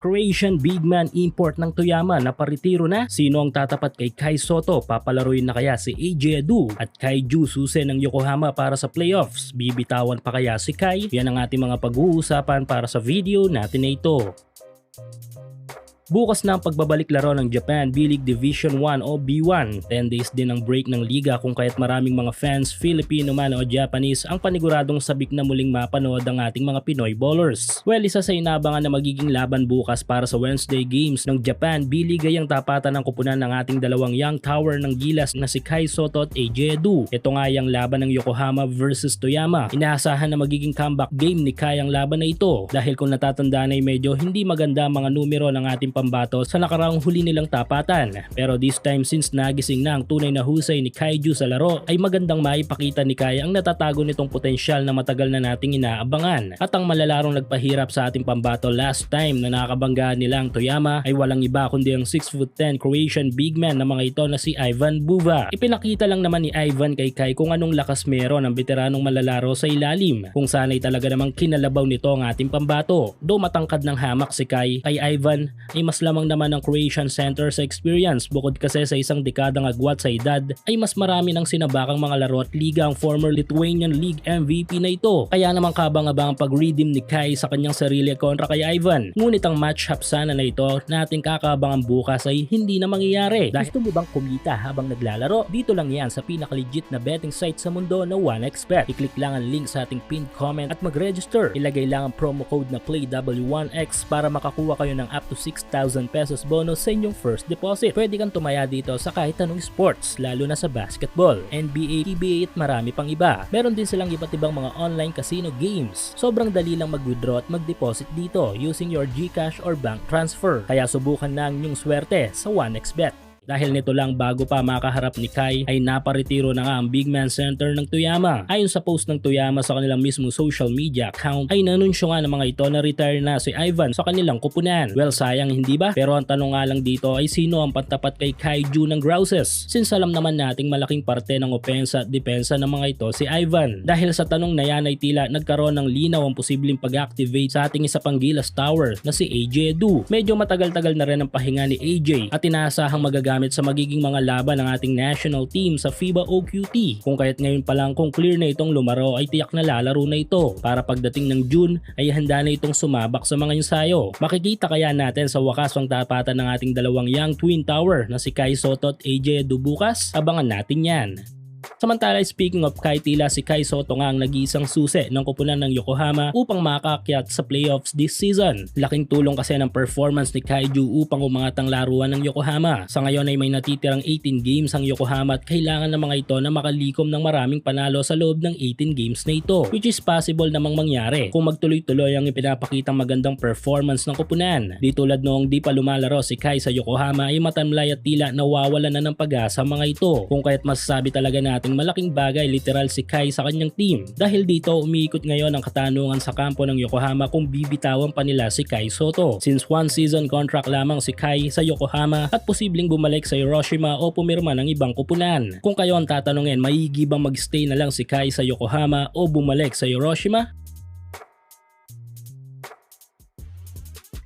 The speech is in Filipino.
Croatian big man import ng Toyama na paritiro na? Sino ang tatapat kay Kai Soto? Papalaruin na kaya si AJ Adu at Kaiju Suse ng Yokohama para sa playoffs? Bibitawan pa kaya si Kai? Yan ang ating mga pag-uusapan para sa video natin na ito. Bukas na ang pagbabalik laro ng Japan B-League Division 1 o B1. 10 days din ang break ng liga kung kaya't maraming mga fans, Filipino man o Japanese, ang paniguradong sabik na muling mapanood ang ating mga Pinoy bowlers. Well, isa sa inabangan na magiging laban bukas para sa Wednesday games ng Japan B-League ay ang tapatan ng kupunan ng ating dalawang young tower ng Gilas na si Kai Soto at AJ Edu. Ito nga yung laban ng Yokohama versus Toyama. Inaasahan na magiging comeback game ni Kai ang laban na ito dahil kung natatandaan ay medyo hindi maganda mga numero ng ating pambato sa nakaraang huli nilang tapatan. Pero this time since nagising na ang tunay na husay ni Kaiju sa laro ay magandang maipakita ni Kai ang natatago nitong potensyal na matagal na nating inaabangan. At ang malalarong nagpahirap sa ating pambato last time na nakakabanggaan nila ang Toyama ay walang iba kundi ang 6'10 Croatian big man na mga ito na si Ivan Buva. Ipinakita lang naman ni Ivan kay Kai kung anong lakas meron ang veteranong malalaro sa ilalim kung sanay talaga namang kinalabaw nito ang ating pambato. Do matangkad ng hamak si Kai, kay Ivan ay mas lamang naman ang Croatian center sa experience bukod kasi sa isang dekadang agwat sa edad ay mas marami ng sinabakang mga laro at liga ang former Lithuanian League MVP na ito. Kaya naman kabang-abang ang pag-redeem ni Kai sa kanyang sarili kontra kay Ivan. Ngunit ang match-up sana na ito na ating kakabangan bukas ay hindi na mangyayari. Dahil gusto mo bang kumita habang naglalaro? Dito lang yan sa pinaka-legit na betting site sa mundo na 1xBet. I-click lang ang link sa ating pinned comment at mag-register. Ilagay lang ang promo code na PLAYW1X para makakuha kayo ng up to 6,000 pesos bonus sa inyong first deposit. Pwede kang tumaya dito sa kahit anong sports, lalo na sa basketball, NBA, PBA at marami pang iba. Meron din silang iba't ibang mga online casino games. Sobrang dali lang mag-withdraw at mag-deposit dito using your GCash or bank transfer. Kaya subukan na ang inyong swerte sa 1xBet. Dahil nito lang bago pa makaharap ni Kai ay naparetiro na nga ang big man center ng Toyama. Ayon sa post ng Toyama sa kanilang mismong social media account ay nanunsyo nga ng mga ito na retire na si Ivan sa kanilang kupunan. Well sayang hindi ba? Pero ang tanong nga lang dito ay sino ang pantapat kay Kaiju ng Grouses? Since alam naman nating malaking parte ng opensa at depensa ng mga ito si Ivan. Dahil sa tanong na yan ay tila nagkaroon ng linaw ang posibleng pag-activate sa ating isa pang Gilas Tower na si AJ Edu. Medyo matagal-tagal na rin ang pahinga ni AJ at inaasahang magagamit sa magiging mga laban ng ating national team sa FIBA OQT. Kung kaya't ngayon pa lang kung clear na itong lumaro ay tiyak na lalaro na ito para pagdating ng June ay handa na itong sumabak sa mga ensayo. Makikita kaya natin sa wakas ang tapatan ng ating dalawang young twin tower na si Kai Soto at AJ Edu bukas? Abangan natin yan. Samantala speaking of Kai Tila, si Kai Soto nga ang nag-iisang susi ng kupunan ng Yokohama upang makaakyat sa playoffs this season. Laking tulong kasi ng performance ni Kaiju upang umangat ang laruan ng Yokohama. Sa ngayon ay may natitirang 18 games ang Yokohama at kailangan ng mga ito na makalikom ng maraming panalo sa loob ng 18 games na ito which is possible namang mangyari kung magtuloy-tuloy ang ipinapakitang magandang performance ng kupunan. Di tulad noong di pa lumalaro si Kai sa Yokohama ay matamlay at tila nawawala na ng pag-asa mga ito kung kaya't masasabi talaga natin malaking bagay literal si Kai sa kanyang team. Dahil dito umiikot ngayon ang katanungan sa kampo ng Yokohama kung bibitawan pa nila si Kai Soto. Since one season contract lamang si Kai sa Yokohama at posibleng bumalik sa Hiroshima o pumirma ng ibang kupunan. Kung kayo ang tatanungin, maigi bang magstay na lang si Kai sa Yokohama o bumalik sa Hiroshima?